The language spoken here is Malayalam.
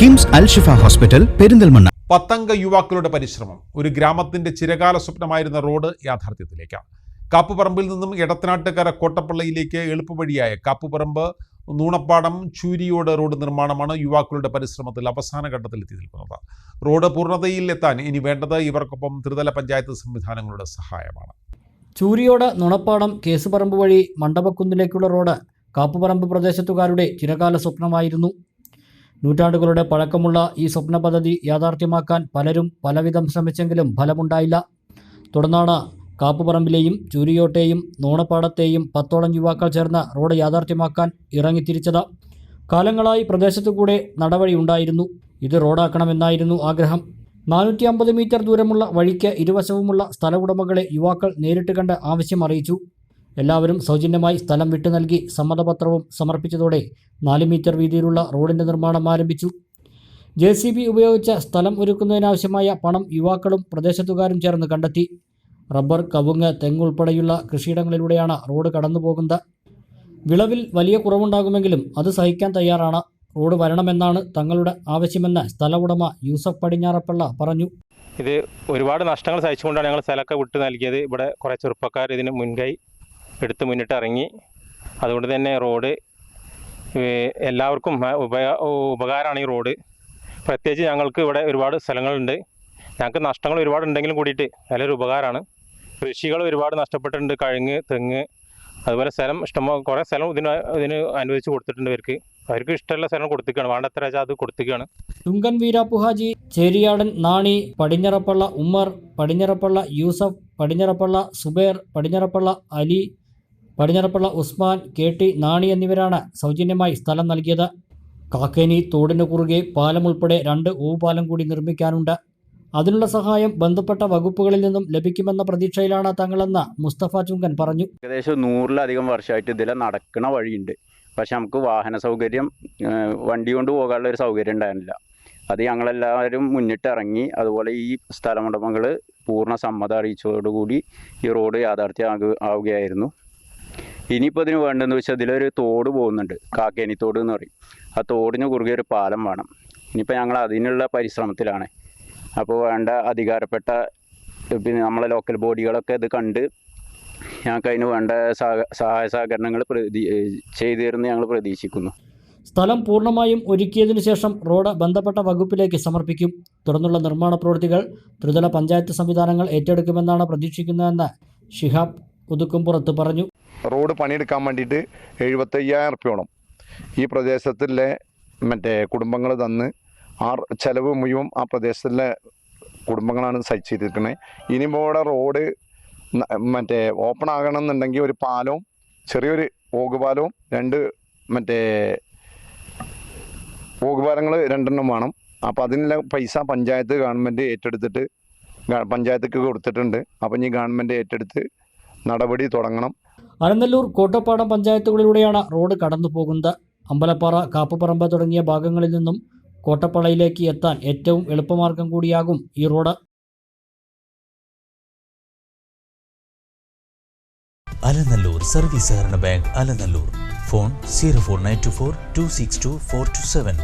കിംസ് അൽ ഷിഫ ഹോസ്പിറ്റൽ പെരിന്തൽമണ്ണ. പത്തംഗ യുവാക്കളുടെ പരിശ്രമം ഒരു ഗ്രാമത്തിന്റെ ചിരകാല സ്വപ്നമായിരുന്ന റോഡ് യാഥാർത്ഥ്യത്തിലേക്ക് കാപ്പുപറമ്പിൽ നിന്നും എടത്തനാട്ടുകര കോട്ടപ്പള്ളിയിലേക്ക് എളുപ്പവഴിയായ കാപ്പുപറമ്പ് നൂണപ്പാടം ചൂരിയോട് റോഡ് നിർമ്മാണമാണ് യുവാക്കളുടെ പരിശ്രമത്തിൽ അവസാന ഘട്ടത്തിൽ എത്തി നിൽക്കുന്നത്. റോഡ് പൂർണതയിൽ എത്താൻ ഇനി വേണ്ടത് ഇവർക്കൊപ്പം ത്രിതല പഞ്ചായത്ത് സംവിധാനങ്ങളുടെ സഹായമാണ്. ചൂരിയോട് നുണപ്പാടം കേസുപറമ്പ് വഴി മണ്ഡപക്കുന്നിലേക്കുള്ള റോഡ് കാപ്പുപറമ്പ് പ്രദേശത്തുകാരുടെ ചിരകാല സ്വപ്നമായിരുന്നു. നൂറ്റാണ്ടുകളുടെ പഴക്കമുള്ള ഈ സ്വപ്ന പദ്ധതി യാഥാർത്ഥ്യമാക്കാൻ പലരും പലവിധം ശ്രമിച്ചെങ്കിലും ഫലമുണ്ടായില്ല. തുടർന്നാണ് കാപ്പുപറമ്പിലെയും ചൂരിയോട്ടെയും നോണപ്പാടത്തെയും പത്തോളം യുവാക്കൾ ചേർന്ന് റോഡ് യാഥാർത്ഥ്യമാക്കാൻ ഇറങ്ങിത്തിരിച്ചത്. കാലങ്ങളായി പ്രദേശത്തു കൂടെ നടവഴി ഉണ്ടായിരുന്നു. ഇത് റോഡാക്കണമെന്നായിരുന്നു ആഗ്രഹം. നാനൂറ്റി അമ്പത് മീറ്റർ ദൂരമുള്ള വഴിക്ക് ഇരുവശവുമുള്ള സ്ഥല ഉടമകളെ യുവാക്കൾ നേരിട്ട് കണ്ട് ആവശ്യം അറിയിച്ചു. എല്ലാവരും സൗജന്യമായി സ്ഥലം വിട്ടു നൽകി സമ്മതപത്രവും സമർപ്പിച്ചതോടെ നാല് മീറ്റർ വീതിയിലുള്ള റോഡിന്റെ നിർമ്മാണം ആരംഭിച്ചു. ജെ സി ബി ഉപയോഗിച്ച സ്ഥലം ഒരുക്കുന്നതിനാവശ്യമായ പണം യുവാക്കളും പ്രദേശത്തുകാരും ചേർന്ന് കണ്ടെത്തി. റബ്ബർ കവുങ്ങ് തെങ്ങ് ഉൾപ്പെടെയുള്ള കൃഷിയിടങ്ങളിലൂടെയാണ് റോഡ് കടന്നു പോകുന്നത് വിളവിൽ വലിയ കുറവുണ്ടാകുമെങ്കിലും അത് സഹിക്കാൻ തയ്യാറാണ്. റോഡ് വരണമെന്നാണ് തങ്ങളുടെ ആവശ്യമെന്ന് സ്ഥല ഉടമ യൂസഫ് പടിഞ്ഞാറപ്പള്ള പറഞ്ഞു. ഇത് ഒരുപാട് നഷ്ടങ്ങൾ സഹിച്ചുകൊണ്ടാണ് ഞങ്ങൾ സ്ഥലമൊക്കെ വിട്ടു നൽകിയത്. ഇവിടെ കുറേ ചെറുപ്പക്കാർ ഇതിന് മുൻകൈ എടുത്ത് മുന്നിട്ട് ഇറങ്ങി അതുകൊണ്ട് തന്നെ റോഡ് എല്ലാവർക്കും ഉപകാ ഉപകാരമാണ് ഈ റോഡ്. പ്രത്യേകിച്ച് ഞങ്ങൾക്ക് ഇവിടെ ഒരുപാട് സ്ഥലങ്ങളുണ്ട്. ഞങ്ങൾക്ക് നഷ്ടങ്ങൾ ഒരുപാട് ഉണ്ടെങ്കിലും കൂടിയിട്ട് നല്ലൊരു ഉപകാരമാണ്. കൃഷികൾ ഒരുപാട് നഷ്ടപ്പെട്ടിട്ടുണ്ട്. കഴുങ്ങ് തെങ്ങ് അതുപോലെ സ്ഥലം ഇഷ്ടമോ കുറേ സ്ഥലം ഇതിന് ഇതിന് അനുവദിച്ച് കൊടുത്തിട്ടുണ്ട് ഇവർക്ക്. അവർക്ക് ഇഷ്ടമുള്ള സ്ഥലം കൊടുത്തിക്കാണ് വേണ്ടത്ര അത് കൊടുത്തിക്കാണ് തുങ്കൻ വീരാപ്പുഹാജി ചേരിയാടൻ നാണി പടിഞ്ഞറപ്പള്ള ഉമ്മർ പടിഞ്ഞറപ്പള്ള യൂസഫ് പടിഞ്ഞറപ്പള്ള സുബേർ പടിഞ്ഞറപ്പള്ള അലി പടിഞ്ഞറപ്പള്ള ഉസ്മാൻ കെ ടി നാണി എന്നിവരാണ് സൗജന്യമായി സ്ഥലം നൽകിയത്. കാക്കേനി തോടിന് കുറുകെ പാലം ഉൾപ്പെടെ രണ്ട് ഊപാലം കൂടി നിർമ്മിക്കാനുണ്ട്. അതിനുള്ള സഹായം ബന്ധപ്പെട്ട വകുപ്പുകളിൽ നിന്നും ലഭിക്കുമെന്ന പ്രതീക്ഷയിലാണ് തങ്ങളെന്ന് മുസ്തഫ ചുങ്കൻ പറഞ്ഞു. ഏകദേശം നൂറിലധികം വർഷമായിട്ട് ഇതിലെ നടക്കണ വഴിയുണ്ട്. പക്ഷെ നമുക്ക് വാഹന സൗകര്യം വണ്ടി കൊണ്ട് പോകാനുള്ള ഒരു സൗകര്യം ഉണ്ടായിരുന്നില്ല. അത് ഞങ്ങളെല്ലാവരും മുന്നിട്ടിറങ്ങി അതുപോലെ ഈ സ്ഥലമുടമകൾ പൂർണ സമ്മതം അറിയിച്ചതോടുകൂടി ഈ റോഡ് യാഥാർത്ഥ്യം ആവുകയായിരുന്നു. ഇനിയിപ്പോൾ ഇതിന് വേണ്ടതെന്ന് വെച്ചാൽ അതിലൊരു തോട് പോകുന്നുണ്ട്. കാക്കേനി തോട് എന്ന് പറയും. ആ തോടിന് കുറുകെ ഒരു പാലം വേണം. ഇനിയിപ്പോൾ ഞങ്ങൾ അതിനുള്ള പരിശ്രമത്തിലാണ്. അപ്പോൾ വേണ്ട അധികാരപ്പെട്ട പിന്നെ നമ്മളെ ലോക്കൽ ബോഡികളൊക്കെ ഇത് കണ്ട് ഞങ്ങൾക്ക് അതിന് വേണ്ട സഹ- സഹായ സഹകരണങ്ങൾ പ്രതീ ചെയ്തു തരുമെന്ന് ഞങ്ങൾ പ്രതീക്ഷിക്കുന്നു. സ്ഥലം പൂർണമായും ഒരുക്കിയതിനു ശേഷം റോഡ് ബന്ധപ്പെട്ട വകുപ്പിലേക്ക് സമർപ്പിക്കും. തുടർന്നുള്ള നിർമ്മാണ പ്രവൃത്തികൾ ത്രിതല പഞ്ചായത്ത് സംവിധാനങ്ങൾ ഏറ്റെടുക്കുമെന്നാണ് പ്രതീക്ഷിക്കുന്നതെന്ന് ഷിഹാബ് പുതുക്കുംപുറത്ത് പറഞ്ഞു. റോഡ് പണിയെടുക്കാൻ വേണ്ടിയിട്ട് എഴുപത്തയ്യായിരം റുപ്യോളം ഈ പ്രദേശത്തിലെ മറ്റേ കുടുംബങ്ങൾ തന്ന് ആ ചിലവ് മുഴുവൻ ആ പ്രദേശത്തിലെ കുടുംബങ്ങളാണ് സഹിച്ചിരിക്കുന്നത് ഇനിയിപ്പോൾ ഇവിടെ റോഡ് മറ്റേ ഓപ്പൺ ആകണം എന്നുണ്ടെങ്കിൽ ഒരു പാലവും ചെറിയൊരു ഓകുപാലവും രണ്ട് മറ്റേ ഓകുപാലങ്ങൾ രണ്ടെണ്ണം വേണം. അപ്പോൾ അതിനുള്ള പൈസ പഞ്ചായത്ത് ഗവൺമെന്റ് ഏറ്റെടുത്തിട്ട് പഞ്ചായത്തേക്ക് കൊടുത്തിട്ടുണ്ട്. അപ്പം ഇനി ഗവൺമെന്റ് ഏറ്റെടുത്ത് നടപടി തുടങ്ങണം. അരനല്ലൂർ കോട്ടപ്പാടം പഞ്ചായത്തുകളിലൂടെയാണ് റോഡ് കടന്നു പോകുന്നത് അമ്പലപ്പാറ കാപ്പുപറമ്പ തുടങ്ങിയ ഭാഗങ്ങളിൽ നിന്നും കോട്ടപ്പളയിലേക്ക് എത്താൻ ഏറ്റവും എളുപ്പമാർഗം കൂടിയാകും ഈ റോഡ്. അലനല്ലൂർ സർവീസ് സഹകരണ bank Alanallur. Phone zero four nine two four two six two four two seven.